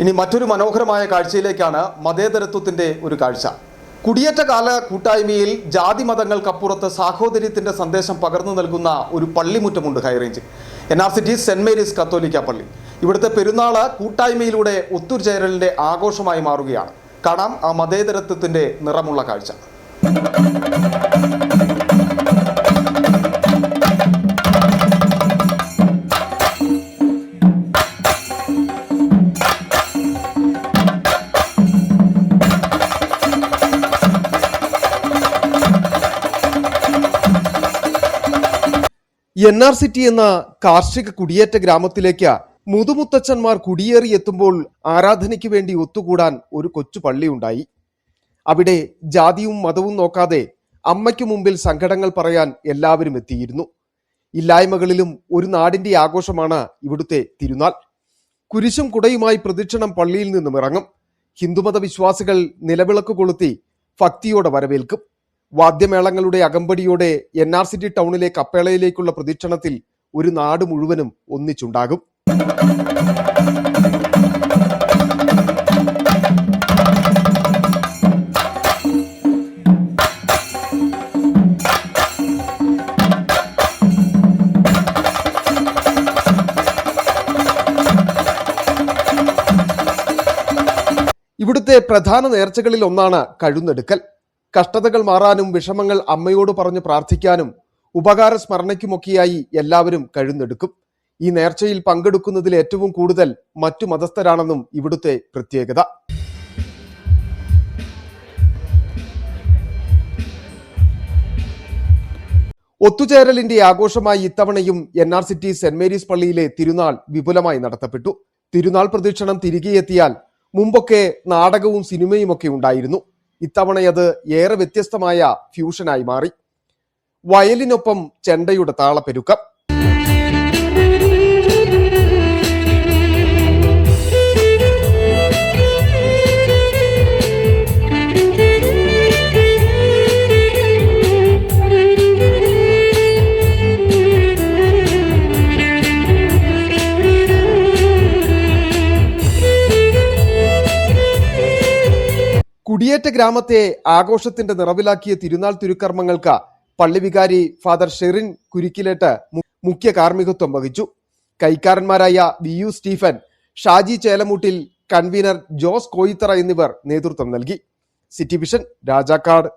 ഇനി മറ്റൊരു മനോഹരമായ കാഴ്ചയിലേക്കാണ് മതേതരത്വത്തിന്റെ ഒരു കാഴ്ച. കുടിയേറ്റകാല കൂട്ടായ്മയിൽ ജാതി മതങ്ങൾക്കപ്പുറത്ത് സാഹോദര്യത്തിന്റെ സന്ദേശം പകർന്നു നൽകുന്ന ഒരു പള്ളിമുറ്റമുണ്ട് high range N R city Saint Mary's കത്തോലിക്ക പള്ളി. ഇവിടുത്തെ പെരുന്നാൾ കൂട്ടായ്മയിലൂടെ ഒത്തുചേരലിന്റെ ആഘോഷമായി മാറുകയാണ്. കാണാം ആ മതേതരത്വത്തിന്റെ നിറമുള്ള കാഴ്ച. എൻ ആർ സിറ്റി എന്ന കാർഷിക കുടിയേറ്റ ഗ്രാമത്തിലേക്ക് മുതുമുത്തച്ഛന്മാർ കുടിയേറി എത്തുമ്പോൾ ആരാധനയ്ക്ക് വേണ്ടി ഒത്തുകൂടാൻ ഒരു കൊച്ചു പള്ളിയുണ്ടായി അവിടെ ജാതിയും മതവും നോക്കാതെ അമ്മയ്ക്ക് മുമ്പിൽ സങ്കടങ്ങൾ പറയാൻ എല്ലാവരും എത്തിയിരുന്നു. ഇല്ലായ്മകളിലും ഒരു നാടിന്റെ ആഘോഷമാണ് ഇവിടുത്തെ തിരുനാൾ. കുരിശും കുടയുമായി പ്രദക്ഷിണം പള്ളിയിൽ നിന്നും ഇറങ്ങും. ഹിന്ദുമത വിശ്വാസികൾ നിലവിളക്ക് കൊളുത്തി ഭക്തിയോടെ വരവേൽക്കും. വാദ്യമേളങ്ങളുടെ അകമ്പടിയോടെ എൻ ആർ സി ടി ടൗണിലെ കപ്പേളയിലേക്കുള്ള പ്രദക്ഷിണത്തിൽ ഒരു നാട് മുഴുവനും ഒന്നിച്ചുണ്ടാകും. ഇവിടുത്തെ പ്രധാന നേർച്ചകളിൽ ഒന്നാണ് കഴുന്നെടുക്കൽ. കഷ്ടതകൾ മാറാനും വിഷമങ്ങൾ അമ്മയോട് പറഞ്ഞു പ്രാർത്ഥിക്കാനും ഉപകാര സ്മരണയ്ക്കുമൊക്കെയായി എല്ലാവരും കഴുന്നെടുക്കും. ഈ നേർച്ചയിൽ പങ്കെടുക്കുന്നതിൽ ഏറ്റവും കൂടുതൽ മറ്റു മതസ്ഥരാണെന്നും ഇവിടുത്തെ പ്രത്യേകത. ഒത്തുചേരലിന്റെ ആഘോഷമായി ഇത്തവണയും N R city Saint Mary's പള്ളിയിലെ തിരുനാൾ വിപുലമായി നടത്തപ്പെട്ടു. തിരുനാൾ പ്രദക്ഷിണം തിരികെയെത്തിയാൽ മുമ്പൊക്കെ നാടകവും സിനിമയും ഒക്കെ ഉണ്ടായിരുന്നു. ഇത്തവണയത് ഏറെ വ്യത്യസ്തമായ ഫ്യൂഷനായി മാറി. വയലിനൊപ്പം ചെണ്ടയുടെ താളപ്പെരുക്കം കുടിയേറ്റ ഗ്രാമത്തെ ആഘോഷത്തിന്റെ നിറവിലാക്കിയ തിരുനാൾ തിരുക്കർമ്മങ്ങൾക്ക് പള്ളിവികാരി ഫാദർ ഷെറിൻ കുരിക്കിലേട്ട് മുഖ്യ കാർമ്മികത്വം വഹിച്ചു. കൈക്കാരന്മാരായ V U Stephen Shaji Chelamoottil convener Jose Koithara എന്നിവർ നേതൃത്വം നൽകി. City Vision Rajakkad.